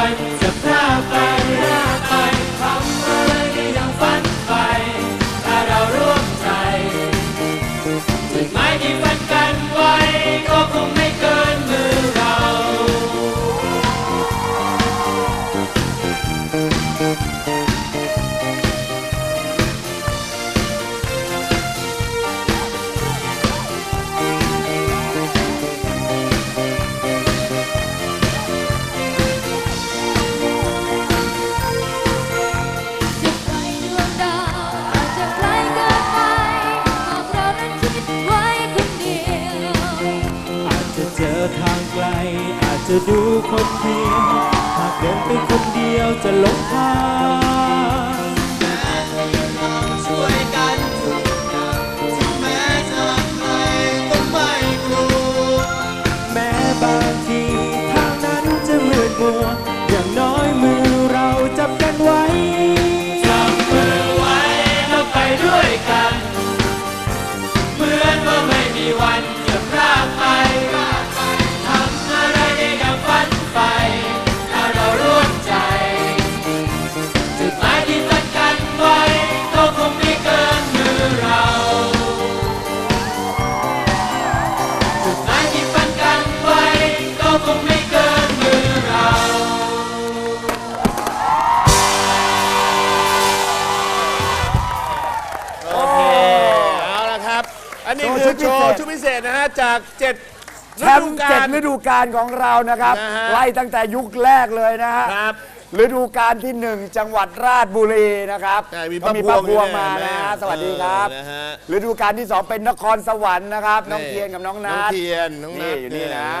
ไม่ จะดูคนเดียว หากเดินไปคนเดียวจะหลงทาง นะฮะจากเจ็ดแชมป์เจ็ดฤดูกาลของเรานะครับ นะฮะไล่ตั้งแต่ยุคแรกเลยนะฮะครับฤดูกาลที่หนึ่งจังหวัดราชบุรีนะครับใช่มีก็มีป้าป้าพพววงงมาด้วยนะนะฮะสวัสดีครับเออนะฮะ ฤดูกาลที่สองเป็นนครสวรรค์นะครับน้องนี่เทียนกับน้องน้นัองท เทียนน้องนันี่ทอยู่นี่นะฮ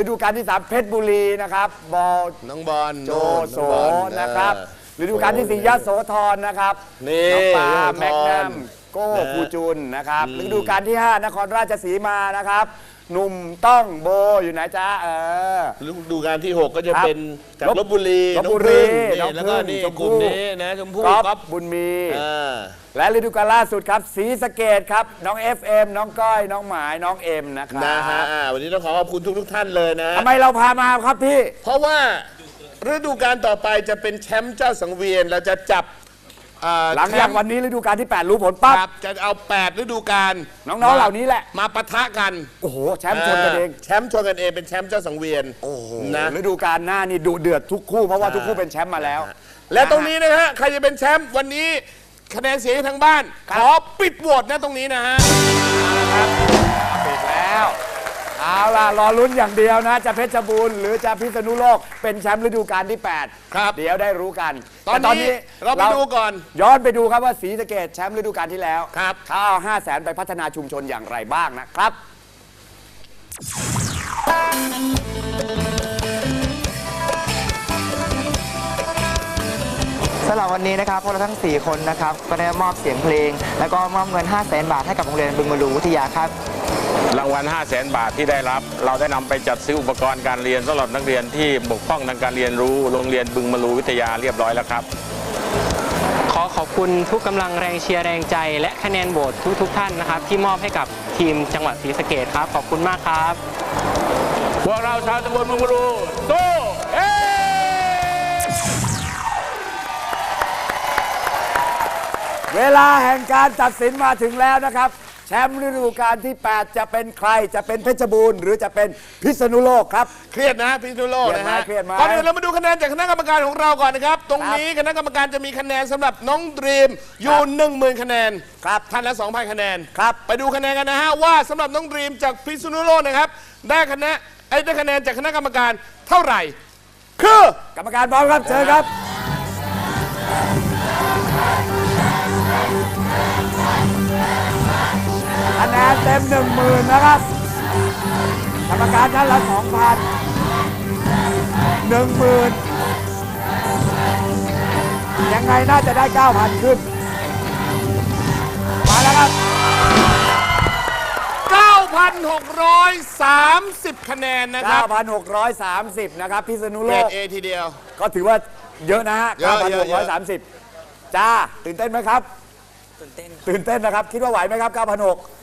ฤดูกาลที่สามเพชรบุรีนะครับบอลน้องบอลโจนู่นโสน้องบอลนะครับเออ ฤดูกาลที่สี่ยโสธรนะครับนี่น้องปาโสธร แมกนัม โก้นะฮะภูจุนนะครับอืมฤดูกาลที่ 5 นครราชสีมานะครับ หนุ่มต้องโบอยู่ไหนจ๊ะเออ ฤดูกาลที่ 6 ก็จะครับเป็นจากลบลบบุรีลพบุรีน้น้อองงพึ่งพึ่งนี่แล้วก็นี่ชมพู่กลุ่มนี้นะชมพู่ก๊อฟก๊อฟบุญมี อ่า และฤดูกาลล่าสุดครับศรีสะเกดครับ น้อง FM น้องก้อย น้องหมาย น้องเอ็มนะครันะฮะบอ่าวันนี้ต้องขอขอบคุณทุกทุกๆท่านเลยนะ ทำไมเราพามาครับพี่ เพราะว่าฤดูกาลต่อไปจะเป็นแชมป์เจ้าสังเวียน เราจะจับ อ่าหลังจากแชมป์วันนี้ฤดูกาลที่ 8 รู้ผลปั๊บ ครับจะเอา 8 ฤดูกาลน้องๆเหล่านี้แหละ มาปะทะกันโอ้โห แชมป์ชนกันเองแชมป์ชนกันเองเป็นแชมป์เจ้าสังเวียนโอ้โหนะฤดูกาลหน้านี่ดุเดือดทุกคู่เพราะว่าทุกคู่เป็นแชมป์มาแล้ว และตรงนี้นะฮะใครจะเป็นแชมป์วันนี้คะแนนเสียงทางบ้านครับขอปิดโหวตนะตรงนี้นะฮะ ปิดแล้ว เอาล่ะ รอลุ้นอย่างเดียวนะ จะเพชรบูรณ์หรือจะพิษณุโลก เป็นแชมป์ฤดูกาลที่ 8 ครับเดี๋ยวได้รู้กันตอนแนี้เราไปดูก่อน ย้อนไปดูครับว่าศรีสะเกดแชมป์ฤดูกาลที่แล้วครับเขาเอา5 0 0แสนไปพัฒนาชุมชนอย่างไรบ้างนะครับ สำหรับวันนี้นะครับพวกเราทั้ง 4 คนนะครับ ก็ได้มอบเสียงเพลง แล้วก็มอบเงิน 5 0 0แสนบาทให้กับโรงเรียนบึงมะลูวิทยาครับ รางวัล 5 0 0แสนบาทที่ได้รับ เราได้นำไปจัดซื้ออุปกรณ์การเรียนสำหรับนักเรียนที่บกพร่องทางการเรียนรู้ โรงเรียนบึงมะลูวิทยาเรียบร้อยแล้วครับ ขอขอบคุณทุกกำลังแรงเชียร์แรงใจ และคะแนนโหวตทุกๆท่านนะครับ ที่มอบให้กับทีมจังหวัดศรีสะเกดครับ ขอบคุณมากครับพวกเราชาวตำบลบึงมะลูสู้เอ้เวลาแห่งการตัดสินมาถึงแล้วนะครับ แชมป์ฤดูกาลที่ 8 จะเป็นใครจะเป็นเพชรบูรณ์ หรือจะเป็นพิษณุโลกครับ เครียดนะพี่นุโลกนะฮะเครียดไหมก่อนอื่นเรามาดูคะแนนจากคณะกรรมการของเราก่อนนะครับ ตรงนี้คณะกรรมการจะมีคะแนนสำหรับน้องดรีมอยู่หนึ่งหมื่นคะแนนครับท่านละ2,000คะแนนครับ ไปดูคะแนนกันนะฮะว่าสำหรับน้องดรีมจากพิษณุโลกนะครับ ได้คะแนนไอ้ได้คะแนนจากคณะกรรมการเท่าไหร่ คือกรรมการพร้อมครับเชิญครับ มหนึ่งหมื่นนะครับกรรมการท่านละสองพันหนึ่งหมื่นยังไงน่าจะได้9,000ขึ้น มาแล้วครับ9,630 คะแนนนะครับ9,630 นะครับ พิษณุเกโลรดก เอทีเดียว ก็ถือว่าเยอะนะฮะเยอะเยอะเยอะ 9,630 จ้า ตื่นเต้นไหมครับ ตื่นเต้น ตื่นเต้นนะครับ คิดว่าไหวไหมครับ 9,600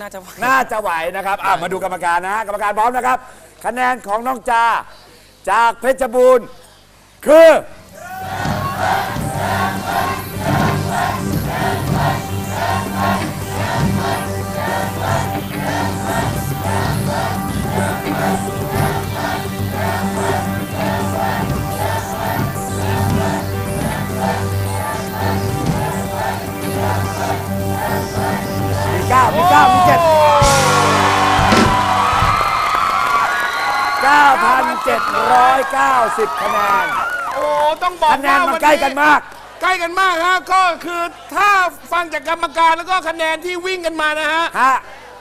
น่าจะไหวน่าจะไหวนะครับอะมาดูกรรมการนะฮะกรรมการพร้อมนะครับ คะแนนของน้องจา จากเพชรบูรณ์คือ 9,790 คะแนนโอ้ต้องบอกคะแนนว่ามันวันใกล้กันมาก ใกล้กันมากฮะก็คือถ้าฟังจากกรรมการแล้วก็คะแนนที่วิ่งกันมานะฮะ ฮะ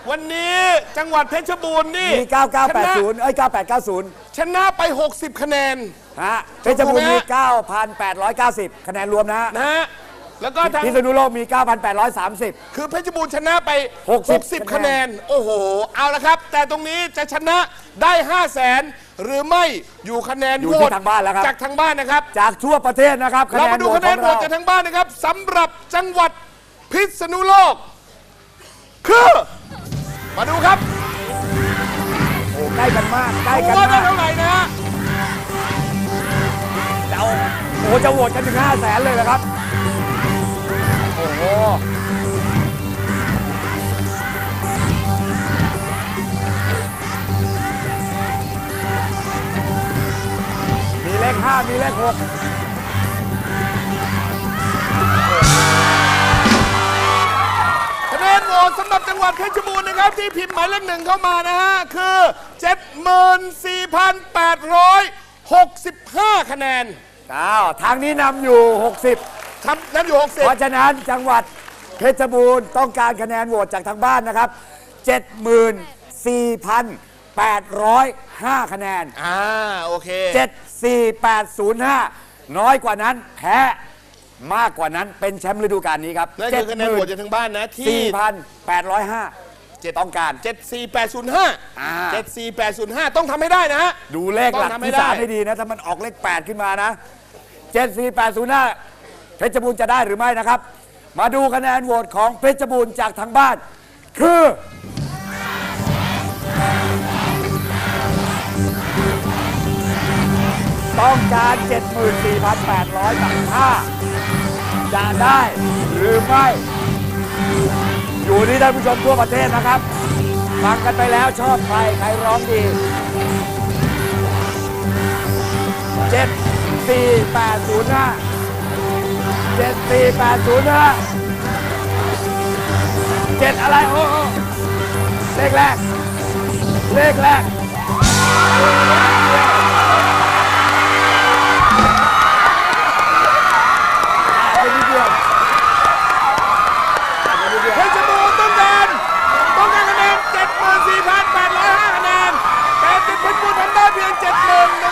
วันนี้จังหวัดเพชรบูรณ์นี่มี 9980 เอ้ย 9890 ชนะไป 60 คะแนน ฮะเพชรบูรณ์มีถูกไหม9,890 คะแนนรวมนะฮะ นะฮะแล้วก็ทางพิษณุโลกมี 9,830 คือเพชรบูรณ์ชนะไป 60 60 คะแนน โอ้โห เอาละครับ แต่ตรงนี้จะชนะได้ 5 0 0แสน หรือไม่อยู่คะแนนอยู่โหที่วตทางบ้านแล้วครับ จากทางบ้านนะครับ จากทั่วประเทศนะครับคะเราแนนมาดูโหวตคะแนขอนงโหวเราตจากทางบ้านนะครับสำหรับจังหวัดพิษณุโลก คือ มาดูครับโอ้ใกล้กันมากใกล้ดูกันว่าได้มากเท่าไหร่นะฮะเราโอ้จะโหวตกันถึง5 0 0แสนเลยนะครับ โอ้โห เลข5มีเลข6คะแนนโหวตสำหรับจังหวัดเพชรบูรณ์นะครับ ที่พิมพ์หมายเลขหนึ่งเข้ามานะฮะ คือ 74,865 คะแนนอ้าวทางนี้นำอยู่ 60 ทำนั้นอยู่ เพราะฉะนั้นจังหวัดเพชรบูรณ์ต้องการคะแนนโหวตจากทางบ้านนะครับ 74,805 คะแนน60อ่า โอเค 74805 น้อยกว่านั้นแพ้มากกว่านั้นเป็นแชมป์ฤดูกาลนี้ครับนั่นคือคะแนนโหวตจากทางบ้านนะที่4,805ต้องการ 74805 อ่า 74805 ต้องทำให้ได้นะฮะ ดูเลขหลักต้องทำให้ที่สามได้ให้ดีนะ ถ้ามันออกเลข 8 ขึ้นมานะ 74805เพชรบูรณ์จะได้หรือไม่นะครับ มาดูคะแนนโหวตของเพชรบูรณ์จากทางบ้าน คือ ต้องการ 74,800กับ5จะได้หรือไม่ อยู่ที่ท่านผู้ชมทั่วประเทศนะครับ ฟังกันไปแล้วชอบใคร ใครร้องดีเจ็ดสี่แปดศูนย์ห้าเจ็ดสี่แปดศูนย์ห้าเจ็ดอะไร โอ้โอ้เลขแรก เลขแรก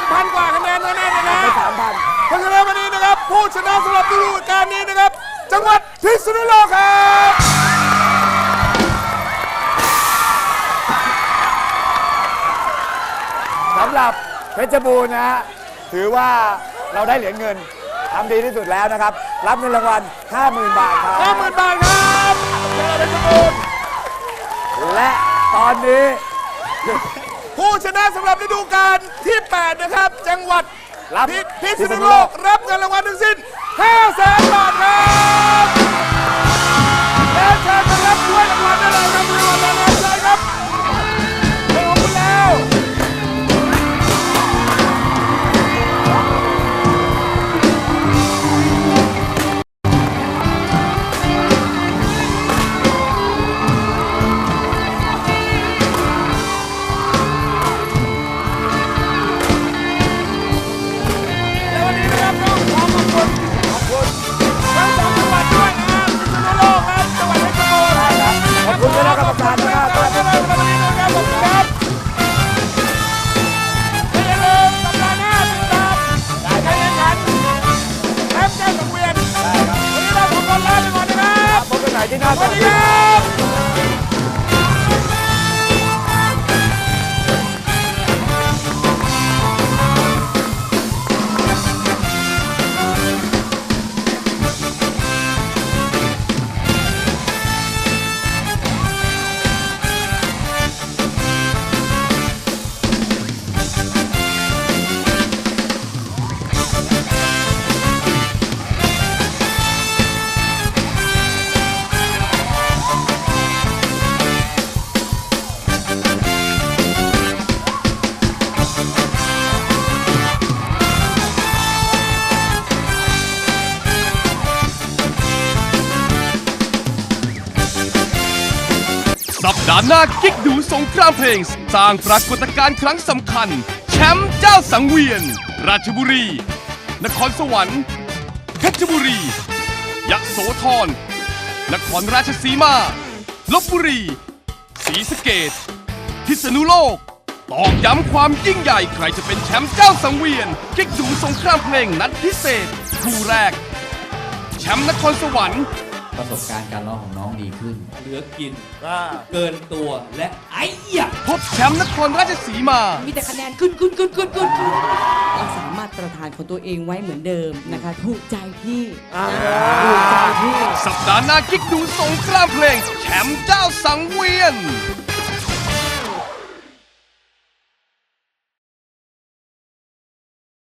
71,000 กว่าคะแนนเท่านั้นนะไม่ฮะสามพันเพราะฉะนั้นวันนี้นะครับ ผู้ชนะสำหรับฤดูกาลนี้นะครับ จังหวัดพิษณุโลกครับสำหรับเพชรบูรณ์นะฮะถือว่าเราได้เหรียญเงินทำดีที่สุดแล้วนะครับ รับเงินรางวัล 50,000 บาทครับ 50,000 บาทครับเจอเพชรบูรณ์และตอนนี้ ผู้ชนะสำหรับฤดูกาลที่ 8 นะครับ จังหวัดรับพิพิษณุโลก รับเงินรางวัลทั้งสิ้น500,000บาทครับ นากิ๊กดูสงครามเพลง สร้างปรากฏการณ์ครั้งสำคัญ แชมป์เจ้าสังเวียน ราชบุรี นครสวรรค์ เพชรบุรี ยะโสธร นครราชสีมา ลบบุรีศรีสะเกดพิษณุโลกตอกย้ำความยิ่งใหญ่ใครจะเป็นแชมป์เจ้าสังเวียน กิ๊กดูสงครามเพลงนัดพิเศษ คู่แรก แชมป์นครสวรรค์ ประสบการณ์การร้องของน้องดีขึ้น เหลือกินอ่าเกินตัวและไอ้ยะพบแชมป์นครราชสีมา มีแต่คะแนนขึ้นขึ้นขึ้นขึ้นขึ้นรักษามาตรฐานของตัวเองไว้เหมือนเดิมนะคะถูกใจพี่ถูกใจพี่ สัปดาห์หน้ากิ๊กดูสงครามเพลง แชมป์เจ้าสังเวียน